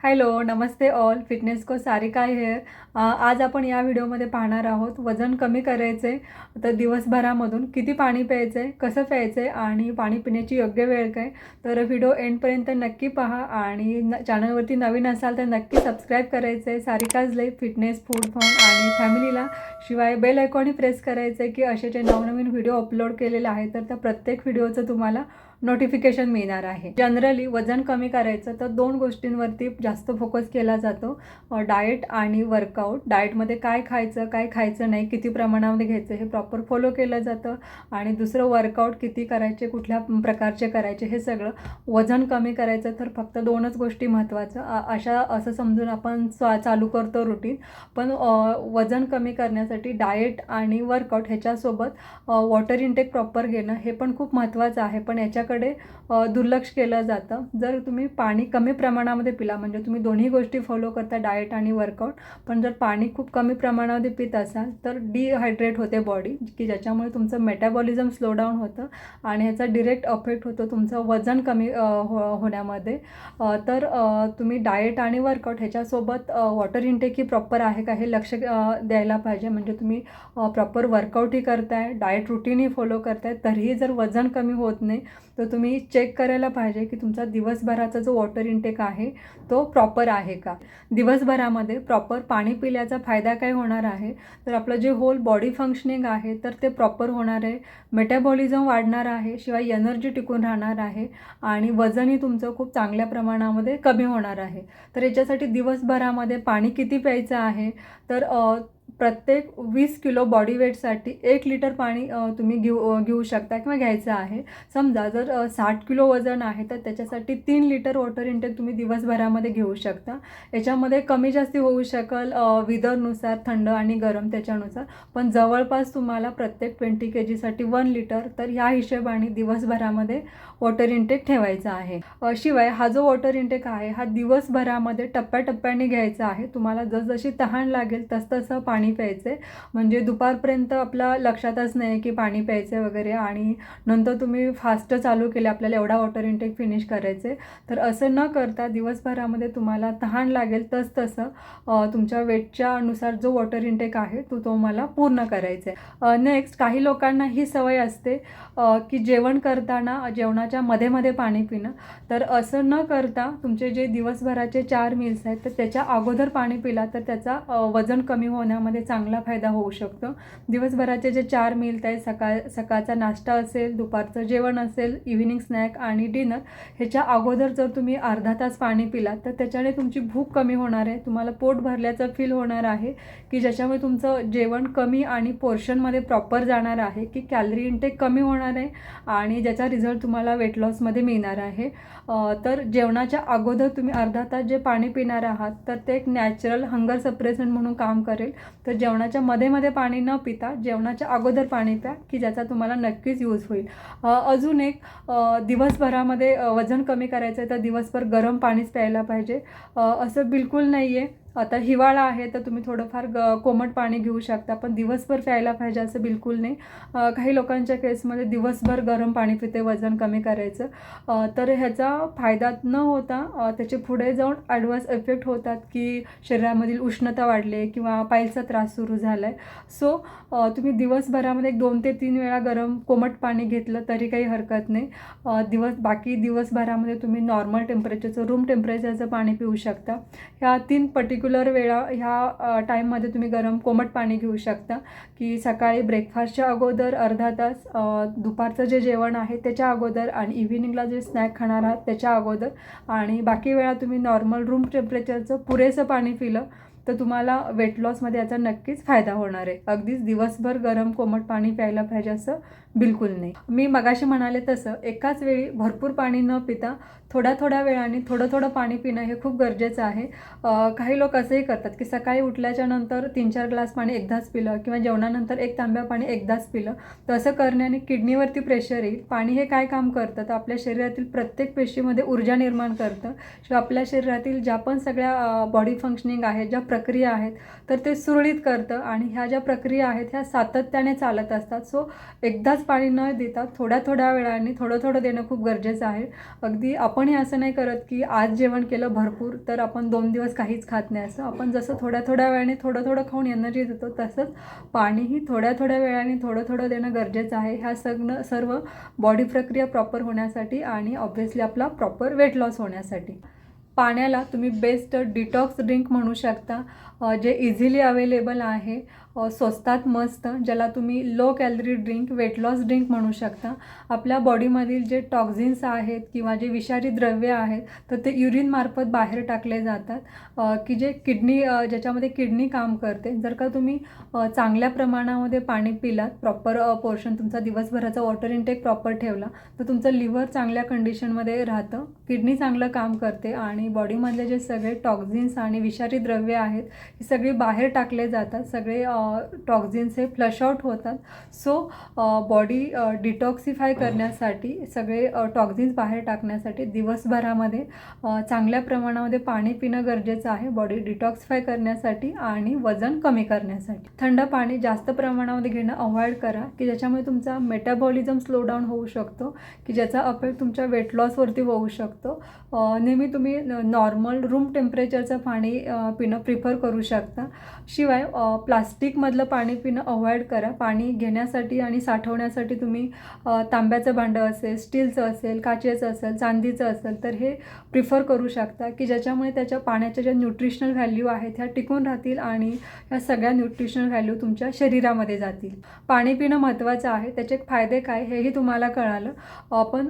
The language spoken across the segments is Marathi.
हॅलो नमस्ते ऑल. फिटनेस को सारिका हेअर आज आपण या व्हिडिओमध्ये पाहणार आहोत वजन कमी करायचे तर दिवसभरामधून किती पाणी प्यायचं आहे कसं प्यायचं आहे आणि पाणी पिण्याची योग्य वेळ काय? तर व्हिडिओ एंडपर्यंत नक्की पहा आणि न चॅनलवरती नवीन असाल तर नक्की सबस्क्राईब करायचं आहे Sarika's life fitness food fun आणि फॅमिलीला शिवाय बेल आयकॉनही प्रेस करायचं आहे की असे जे नवनवीन व्हिडिओ अपलोड केलेले आहेत तर त्या प्रत्येक व्हिडिओचं तुम्हाला नोटिफिकेशन मिळणार आहे. जनरली वजन कमी करायचं तर दोन गोष्टींवरती जास्त फोकस केला जातो. डाएट आणि वर्कआउट डाएटमध्ये काय खायचं काय खायचं नाही किती प्रमाणामध्ये घ्यायचं हे प्रॉपर फॉलो केलं जातं. आणि दुसरं वर्कआउट किती करायचे कुठल्या प्रकारचे करायचे हे सगळं वजन कमी करायचं तर फक्त दोनच गोष्टी महत्त्वाचं. अशा असं समजून आपण चा चालू करतो रुटीन पण वजन कमी करण्यासाठी डाएट आणि वर्कआउट ह्याच्यासोबत वॉटर इनटेक प्रॉपर घेणं हे पण खूप महत्त्वाचं आहे. पण याच्या अ, दुर्लक्ष केलं जातं. जर तुम्ही पाणी कमी प्रमाणामध्ये पिला म्हणजे तुम्ही दोन्ही गोष्टी फॉलो करता डाएट आणि वर्कआउट पण जर पाणी खूप कमी प्रमाणामध्ये पित असाल तर डिहायड्रेट होते बॉडी की ज्याच्यामुळे तुमचं मेटाबॉलिझम स्लो डाऊन होतं आणि ह्याचा डिरेक्ट अफेक्ट होतो तुमचं वजन कमी हो होण्यामध्ये. तर तुम्ही डाएट आणि वर्कआउट ह्याच्यासोबत वॉटर इनटेकही प्रॉपर आहे का हे लक्ष द्यायला पाहिजे. म्हणजे तुम्ही प्रॉपर वर्कआउटही करताय डाएट रुटीनही फॉलो करताय तरीही जर वजन कमी होत नाही तर तुम्ही चेक करायला पाहिजे की तुमचा दिवसभराचा जो वॉटर इनटेक आहे तो प्रॉपर आहे का? दिवसभरामध्ये प्रॉपर पाणी पिल्याचा फायदा काय होणार आहे? तर आपलं जे होल बॉडी फंक्शनिंग आहे तर ते प्रॉपर होणार आहे. मेटाबॉलिझम वाढणार आहे शिवाय एनर्जी टिकून राहणार आहे आणि वजनही तुमचं खूप चांगल्या प्रमाणामध्ये कमी होणार आहे. तर याच्यासाठी दिवसभरामध्ये पाणी किती प्यायचं आहे? तर प्रत्येक वीस किलो बॉडी वेटसाठी एक लिटर पाणी तुम्ही घेऊ घेऊ शकता किंवा घ्यायचं आहे. समजा जर साठ किलो वजन आहे तर त्याच्यासाठी तीन लिटर वॉटर इंटेक तुम्ही दिवसभरामध्ये घेऊ शकता. याच्यामध्ये कमी जास्ती होऊ शकेल विदरनुसार थंड आणि गरम त्याच्यानुसार. पण जवळपास तुम्हाला प्रत्येक ट्वेंटी के जीसाठी वन लिटर तर ह्या हिशेबाने दिवसभरामध्ये वॉटर इंटेक ठेवायचा आहे. शिवाय हा जो वॉटर इंटेक आहे हा दिवसभरामध्ये टप्प्याटप्प्याने घ्यायचा आहे. तुम्हाला जसजशी तहान लागेल तसतसं पाणी प्यायचं आहे म्हणजे दुपारपर्यंत आपला लक्षातच नाही की पाणी प्यायचं आहे वगैरे आणि नंतर तुम्ही फास्ट चालू केले आपल्याला एवढा वॉटर इंटेक फिनिश करायचं आहे तर असं न करता दिवसभरामध्ये तुम्हाला तहान लागेल तस तसं तुमच्या वेटच्या अनुसार जो वॉटर इंटेक आहे तो तुम्हाला पूर्ण करायचा आहे नेक्स्ट काही लोकांना ही सवय असते की जेवण करताना जेवणाच्या मध्ये मध्ये पाणी पिणं. तर असं न करता तुमचे जे दिवसभराचे चार मील्स आहेत तर त्याच्या अगोदर पाणी पिला तर त्याचा वजन कमी होण्यामध्ये चांगला फायदा होऊ शकतो. दिवसभराचे जे चार मील आहेत सकाळ सकाळचा नाश्ता असेल दुपारचं जेवण असेल इव्हिनिंग स्नॅक आणि डिनर ह्याच्या अगोदर जर तुम्ही अर्धा तास पाणी पिलात तर त्याच्याने तुमची भूक कमी होणार आहे. तुम्हाला पोट भरल्याचं फील होणार आहे की ज्याच्यामुळे तुमचं जेवण कमी आणि पोर्शनमध्ये प्रॉपर जाणार आहे की कॅलरी इंटेक कमी होणार आहे आणि ज्याचा रिझल्ट तुम्हाला वेट लॉसमध्ये मिळणार आहे. तर जेवणाच्या अगोदर तुम्ही अर्धा तास जे पाणी पिणार आहात तर ते एक नॅचरल हंगर सप्रेसन म्हणून काम करेल. तर तर जेवणाच्या मध्ये मध्ये पाणी न पिता जेवणाच्या अगोदर पाणी प्या की ज्याचा तुम्हाला नक्कीच यूज होईल. अजून एक दिवसभरामध्ये वजन कमी करायचं आहे तर दिवसभर गरम पाणीच प्यायला पाहिजे. असं बिलकुल नाही आहे आता हिवाळा आहे तर तुम्ही थोडंफार ग कोमट पाणी घेऊ शकता पण दिवसभर प्यायला पाहिजे असं बिलकुल नाही. काही लोकांच्या केसमध्ये दिवसभर गरम पाणी पिते वजन कमी करायचं. तर ह्याचा फायदा न होता त्याचे पुढे जाऊन ॲडव्हान्स इफेक्ट होतात की शरीरामधील उष्णता वाढले किंवा पायलचा त्रास सुरू झाला आहे सो तुम्ही दिवसभरामध्ये एक दोन ते तीन वेळा गरम कोमट पाणी घेतलं तरी काही हरकत नाही. दिवस बाकी दिवसभरामध्ये तुम्ही नॉर्मल टेम्परेचरचं रूम टेम्परेचरचं पाणी पिऊ शकता. ह्या तीन पर्टिक्युलर वेळा ह्या टाईममध्ये तुम्ही गरम कोमट पाणी घेऊ शकता. की सकाळी ब्रेकफास्टच्या अगोदर अर्धा तास दुपारचं जे जेवण आहे त्याच्या अगोदर आणि इव्हिनिंगला जे स्नॅक खाणार आहात त्याच्या अगोदर. आणि बाकी वेळा तुम्ही नॉर्मल रूम टेम्परेचरचं पुरेसं पाणी पिलं तर तुम्हाला वेट लॉसमध्ये याचा नक्कीच फायदा होणार आहे. अगदीच दिवसभर गरम कोमट पाणी प्यायला पाहिजे असं बिलकुल नाही. मी मगाशी म्हणाले तसं एकाच वेळी भरपूर पाणी न पिता थोड्या थोड्या वेळाने थोडं थोडं पाणी पिणं हे खूप गरजेचं आहे. काही लोक असंही करतात की सकाळी उठल्याच्या नंतर तीन चार ग्लास पाणी एकदाच पिलं किंवा जेवणानंतर एक तांब्या पाणी एकदाच पिलं. तर असं करण्याने किडनीवरती प्रेशर येईल. पाणी हे काय काम करतं? तर आपल्या शरीरातील प्रत्येक पेशीमध्ये ऊर्जा निर्माण करतं. किंवा आपल्या शरीरातील ज्या पण सगळ्या बॉडी फंक्शनिंग आहेत ज्या प्रक्रिया आहेत तर ते सुरळीत करतं आणि ह्या ज्या प्रक्रिया आहेत ह्या सातत्याने चालत असतात. सो एकदाच पाणी न देता थोड्या थोड्या वेळाने थोडं थोडं देणं खूप गरजेचं आहे. अगदी आपणही असं नाही करत की आज जेवण केलं भरपूर तर आपण दोन दिवस काहीच खात नाही. असं आपण जसं थोड्या थोड्या वेळाने थोडं थोडं खाऊन एनर्जी देतो तसंच पाणीही थोड्या थोड्या वेळाने थोडं थोडं देणं गरजेचं आहे. ह्या सगळं सर्व बॉडी प्रक्रिया प्रॉपर होण्यासाठी आणि ऑब्व्हियसली आपला प्रॉपर वेट लॉस होण्यासाठी. पाण्याला तुम्ही बेस्ट डिटॉक्स ड्रिंक म्हणू शकता. जे इझिली अवेलेबल आहे स्वस्तात मस्त ज्याला तुम्ही low calorie drink weight loss drink म्हणू शकता. आपल्या बॉडीमधील जे टॉक्झिन्स आहेत किंवा जे विषारी द्रव्य आहेत तर ते युरिनमार्फत बाहेर टाकले जातात. की जे किडनी ज्याच्यामध्ये किडनी काम करते. जर का तुम्ही चांगल्या प्रमाणामध्ये पाणी पिलात प्रॉपर पोर्शन तुमचा दिवसभराचा वॉटर इनटेक प्रॉपर ठेवला तर तुमचं लिव्हर चांगल्या कंडिशनमध्ये राहतं. किडनी चांगलं काम करते आणि बॉडीमधले जे सगळे टॉक्झिन्स आणि विषारी द्रव्य आहेत ही सगळी बाहेर टाकले जातात सगळे टॉक्झिन्स हे फ्लश आउट होतात. सो बॉडी डिटॉक्सिफाय करण्यासाठी सगळे टॉक्झिन्स बाहेर टाकण्यासाठी दिवसभरामध्ये चांगल्या प्रमाणामध्ये पाणी पिणं गरजेचं आहे. बॉडी डिटॉक्सिफाय करण्यासाठी आणि वजन कमी करण्यासाठी. थंड पाणी जास्त प्रमाणामध्ये घेणं अवॉइड करा की ज्याच्यामुळे तुमचा मेटाबॉलिझम स्लो डाऊन होऊ शकतो की ज्याचा अफेक्ट तुमच्या वेट लॉसवरती होऊ शकतो. नेहमी तुम्ही नॉर्मल रूम टेम्परेचरचं पाणी पिणं प्रिफर करू शकता. शिवाय प्लास्टिकमधलं पाणी पिणं अवॉइड करा. पाणी घेण्यासाठी आणि साठवण्यासाठी तुम्ही तांब्याचं भांडं असेल स्टीलचं असेल काचेचं असेल चांदीचं असेल तर हे प्रिफर करू शकता की ज्याच्यामुळे त्याच्या पाण्याच्या ज्या न्यूट्रिशनल व्हॅल्यू आहेत ह्या टिकून राहतील आणि ह्या सगळ्या न्यूट्रिशनल व्हॅल्यू तुमच्या शरीरामध्ये जातील. पाणी पिणं महत्त्वाचं आहे. त्याचे फायदे काय हेही तुम्हाला कळालं. आपण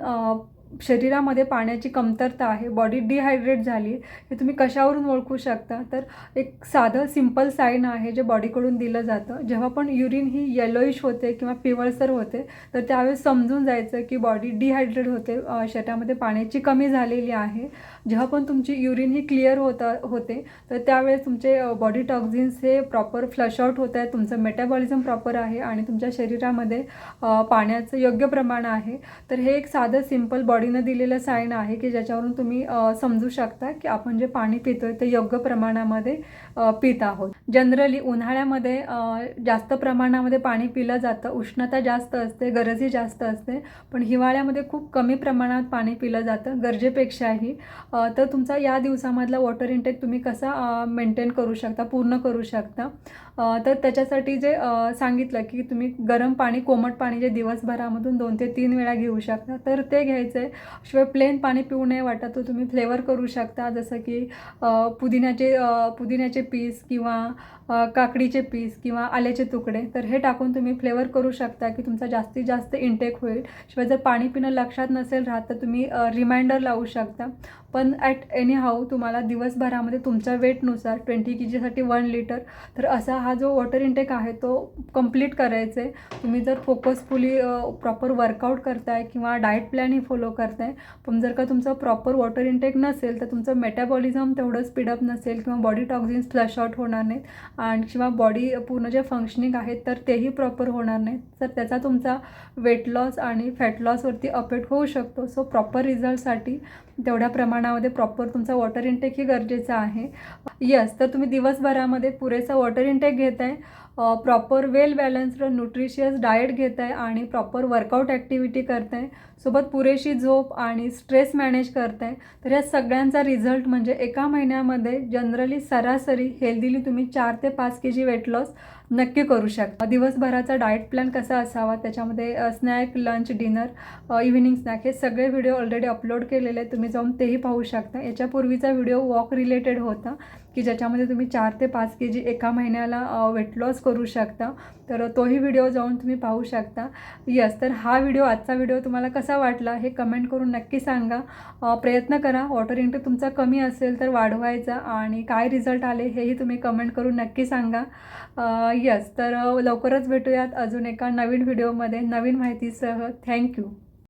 शरीरामध्ये पाण्याची कमतरता आहे बॉडी डिहायड्रेट झाली हे तुम्ही कशावरून ओळखू शकता? तर एक साधं सिंपल साईन आहे जे बॉडीकडून दिलं जातं. जेव्हा पण युरिन ही येलोइश होते किंवा पिवळसर होते तर त्यावेळेस समजून जायचं की बॉडी डिहायड्रेट होते शरीरामध्ये पाण्याची कमी झालेली आहे. जेव्हा पण तुमची युरिन ही क्लिअर होता होते तर त्यावेळेस तुमचे बॉडी टॉक्झिन्स हे प्रॉपर फ्लश आउट होत आहेत. तुमचं मेटाबॉलिझम प्रॉपर आहे आणि तुमच्या शरीरामध्ये पाण्याचं योग्य प्रमाण आहे. तर हे एक साधं सिंपल बॉडीनं दिलेलं साईन आहे की ज्याच्यावरून तुम्ही समजू शकता की आपण जे पाणी पितोय ते योग्य प्रमाणामध्ये पित आहोत. जनरली उन्हाळ्यामध्ये जास्त प्रमाणामध्ये पाणी पिलं जातं. उष्णता जास्त असते गरजही जास्त असते. पण हिवाळ्यामध्ये खूप कमी प्रमाणात पाणी पिलं जातं गरजेपेक्षाही. तर तुमचा या दिवसामधला वॉटर इंटेक तुम्ही कसा मेंटेन करू शकता पूर्ण करू शकता? तर त्याच्यासाठी जे सांगितलं की तुम्ही गरम पाणी कोमट पाणी जे दिवसभरामधून दोन ते तीन वेळा घेऊ शकता तर ते घ्यायचं आहे शिवाय प्लेन पाणी पिऊ नये वाटत. तर तुम्ही फ्लेवर करू शकता. जसं की पुदिन्याचे पुदिन्याचे पीस किंवा काकडीचे पीस किंवा आल्याचे तुकडे तर हे टाकून तुम्ही फ्लेवर करू शकता की तुमचा जास्तीत जास्त इंटेक होईल. शिवाय जर पाणी पिणं लक्षात नसेल राहत तर तुम्ही रिमाइंडर लावू शकता. पण ॲट एनी हाऊ तुम्हाला दिवसभरामध्ये तुमच्या वेटनुसार ट्वेंटी के जीसाठी वन लिटर तर असा हा जो वॉटर इंटेक आहे तो कंप्लीट करायचा आहे तुम्ही जर फोकसफुली प्रॉपर वर्कआउट करताय किंवा डाएट प्लॅनही फॉलो करताय पण जर का तुमचं प्रॉपर वॉटर इंटेक नसेल तर तुमचं मेटाबॉलिझम तेवढं स्पीडअप नसेल किंवा बॉडी टॉक्झिन्स फ्लश आउट होणार नाहीत. आणि किंवा बॉडी पूर्ण जे फंक्शनिंग आहेत तर तेही प्रॉपर होणार नाही. तर त्याचा तुमचा वेट लॉस आणि फॅट लॉसवरती अफेक्ट होऊ शकतो. सो प्रॉपर रिझल्टसाठी तेवढ्या प्रमाणामध्ये प्रॉपर तुमचा वॉटर इंटेक ही गरजेचं आहे. यस तर तुम्ही दिवसभरामध्ये पुरेसा वॉटर इंटेक घेत आहे proper well balanced nutritious diet घेत आहे आणि प्रॉपर वर्कआउट ॲक्टिव्हिटी करत आहे सोबत पुरेशी झोप आणि स्ट्रेस मॅनेज करत आहे तर या सगळ्यांचा रिझल्ट म्हणजे एका महिन्यामध्ये जनरली सरासरी हेल्दीली तुम्ही चार ते पाच के जी वेट लॉस नक्की करू शकता. दिवसभराचा डाएट प्लॅन कसा असावा त्याच्यामध्ये snack lunch dinner evening snack हे सगळे व्हिडिओ ऑलरेडी अपलोड केलेले आहेत. तुम्ही जाऊन तेही पाहू शकता. याच्यापूर्वीचा व्हिडिओ वॉक रिलेटेड होता. की ज्याच्यामध्ये तुम्ही चार ते पाच के जी एका महिन्याला वेट लॉस करू शकता. तर तोही व्हिडिओ जाऊन तुम्ही पाहू शकता. यस तर हा व्हिडिओ आजचा व्हिडिओ तुम्हाला कसा वाटला हे कमेंट करून नक्की सांगा. प्रयत्न करा. वॉटर इंटेक तुमचा कमी असेल तर वाढवायचा आणि काय रिझल्ट आले हेही तुम्ही कमेंट करून नक्की सांगा. यस तर लवकरच भेटूयात अजून एका नवीन व्हिडिओमध्ये नवीन माहितीसह. थँक्यू